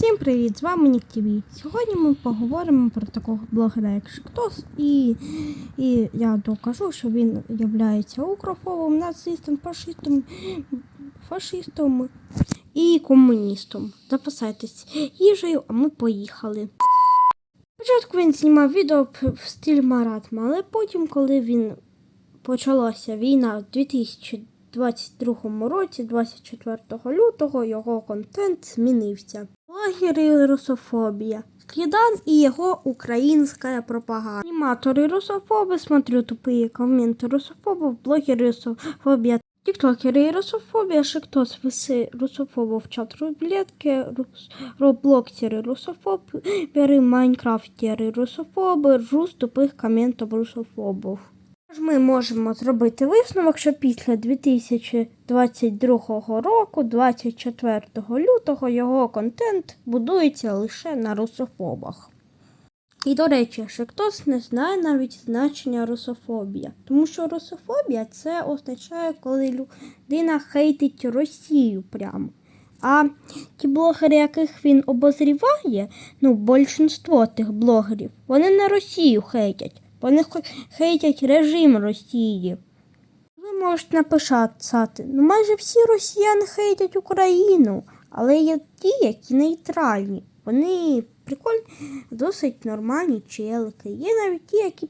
Всім привіт! З вами Нік ТВ. Сьогодні ми поговоримо про такого блогера, як Шиктос, і, і я докажу, що він є укрофобом, нацистом, фашистом, фашистом і комуністом. Запасайтесь їжею, а ми поїхали. Спочатку він знімав відео в стилі маратма, але потім, коли він почалася війна в 2022 році, 24 лютого, його контент змінився. Блогери русофобія. Скидан і його українська пропаганда. Аніматори русофоби, смотрю тупые коменти русофобов, блогери русофобія. Тіктокери русофобія, Шиктос веси русофобов, чат рулетки, рус, роблоксери русофоби, майнкрафтери русофоби, ржу з тупих коментів русофобов. Ми можемо зробити висновок, що після 2022 року, 24 лютого, його контент будується лише на русофобах. І, до речі, ще хтось не знає навіть значення русофобія. Тому що русофобія це означає, коли людина хейтить Росію прямо. А ті блогери, яких він обозріває, ну, більшинство тих блогерів, вони не Росію хейтять. Вони хейтять режим Росії. Ви можете написати, ну майже всі росіяни хейтять Україну, але є ті, які нейтральні. Вони прикольні, досить нормальні челики. Є навіть ті, які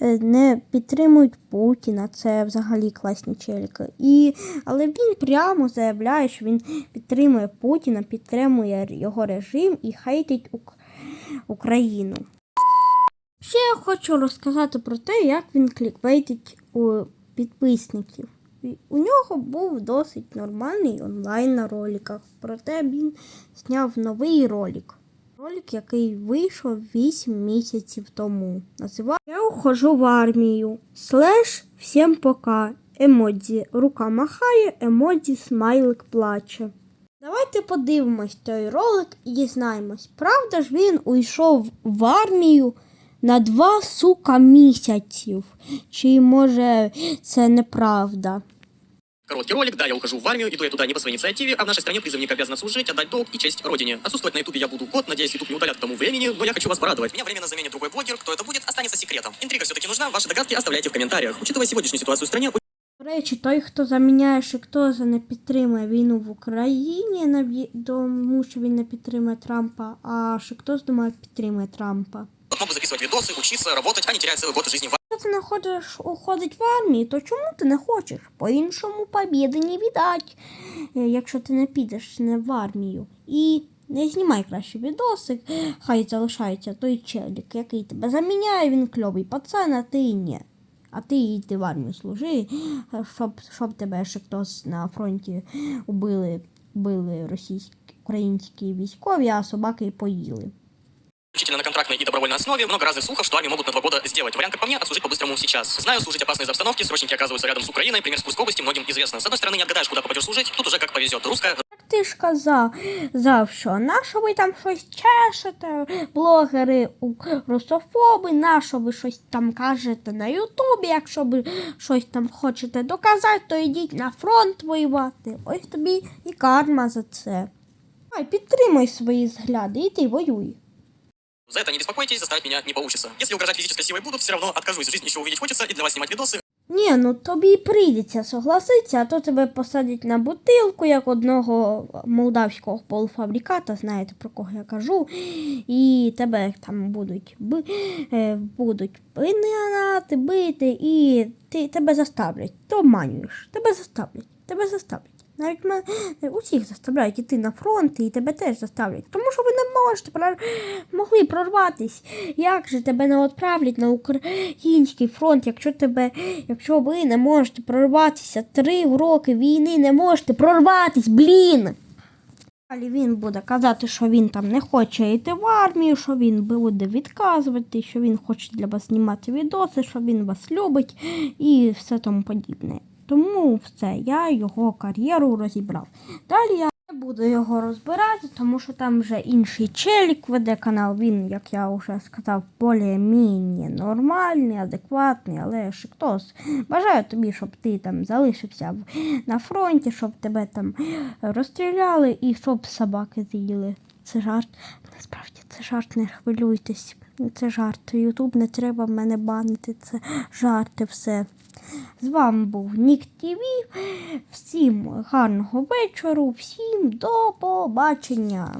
е, не підтримують Путіна. Це взагалі класні челики. І, але він прямо заявляє, що він підтримує Путіна, підтримує його режим і хейтить Україну. Ще я хочу розказати про те, як він клікбейтить у підписників. У нього був досить нормальний онлайн на роликах. Проте він зняв новий ролик. Ролик, який вийшов 8 місяців тому. Називає Я ухожу в армію. Слеш всім пока. Емодзі рука махає, емодзі смайлик плаче. Давайте подивимось той ролик і дізнаємось, правда ж він уйшов в армію на два сука місяців. Чи може це неправда? Короткий ролик, да, я ухожу в армию, иду я туда не по своей инициативе, а в нашей стране призывник обязан служить, отдать долг и честь родине. Отсутствовать на ютубе я буду год, надеюсь, ютуб не удалят к тому времени, но я хочу вас порадовать. Меня временно заменит другой блогер, кто это будет, останется секретом. Интрига все-таки нужна, ваши догадки оставляйте в комментариях. Учитывая сегодняшнюю ситуацию в стране, До речі, той, хто заміняє Шиктоза, не підтримує війну в Україні, наві- тому що він не підтримує Трампа, а Шиктоз, думаю, підтримує Трампа. вот мог бы записывать видосы, учиться, работать, а не терять целый год жизни в Якщо ти не хочеш уходити в армію, то чому ти не хочеш? По-іншому побіди не віддать, е, якщо ти не підеш не в армію. І не знімай краще відоси, хай залишається той челік, який тебе заміняє, він кльовий пацан, а ти ні. А ти йди в армію служи, е, щоб, щоб тебе ще хтось на фронті убили, убили російські, українські військові, а собаки поїли. Исключительно на контрактной и добровольной основе много разных слухов, что армию могут на два года сделать. Вариант, как по мне, отслужить по-быстрому сейчас. Знаю, служить опасно из обстановки, срочники оказываются рядом с Украиной, пример с Курской области многим известно. С одной стороны, не отгадаешь, куда попадешь служить, тут уже как повезет. Русская Як ти ж казав, казав, що нащо ви там щось чешете, блогери у- русофоби, нащо ви щось там кажете на Ютубі, якщо ви щось там хочете доказати, то йдіть на фронт воювати. Ось тобі і карма за це. Ай, підтримай свої взгляди, і ти воюй. За это не беспокойтесь, заставить меня не получится. Если угрожать физической силой будут, все равно откажусь. Жизнь еще увидеть хочется, и для вас снимать видосы. Ні, ну тобі прийдеться согласитися, а то тебе посадять на бутилку, як одного молдавського полуфабриката, знаєте про кого я кажу, і тебе там будуть би, е, будуть пинати, бити, і ти, тебе заставлять. Ти обманюєш, тебе заставлять, тебе заставлять. Навіть мене усіх заставляють іти на фронт, і тебе теж заставлять. Тому що ви не можете прор... могли прорватись. Як же тебе не відправлять на український фронт, якщо тебе, якщо ви не можете прорватися три роки війни, не можете прорватись, блін. Далі він буде казати, що він там не хоче йти в армію, що він буде відказувати, що він хоче для вас знімати відоси, що він вас любить і все тому подібне. Тому все, я його кар'єру розібрав. Далі я не буду його розбирати, тому що там вже інший челік веде канал. Він, як я вже сказав, більш-менш нормальний, адекватний, але ж хтось. Бажаю тобі, щоб ти там залишився на фронті, щоб тебе там розстріляли і щоб собаки з'їли. Це жарт. Насправді це жарт, не хвилюйтесь. Це жарт. Ютуб не треба мене банити. Це жарти все. З вами був Нік ТВ. Всім гарного вечору, всім до побачення.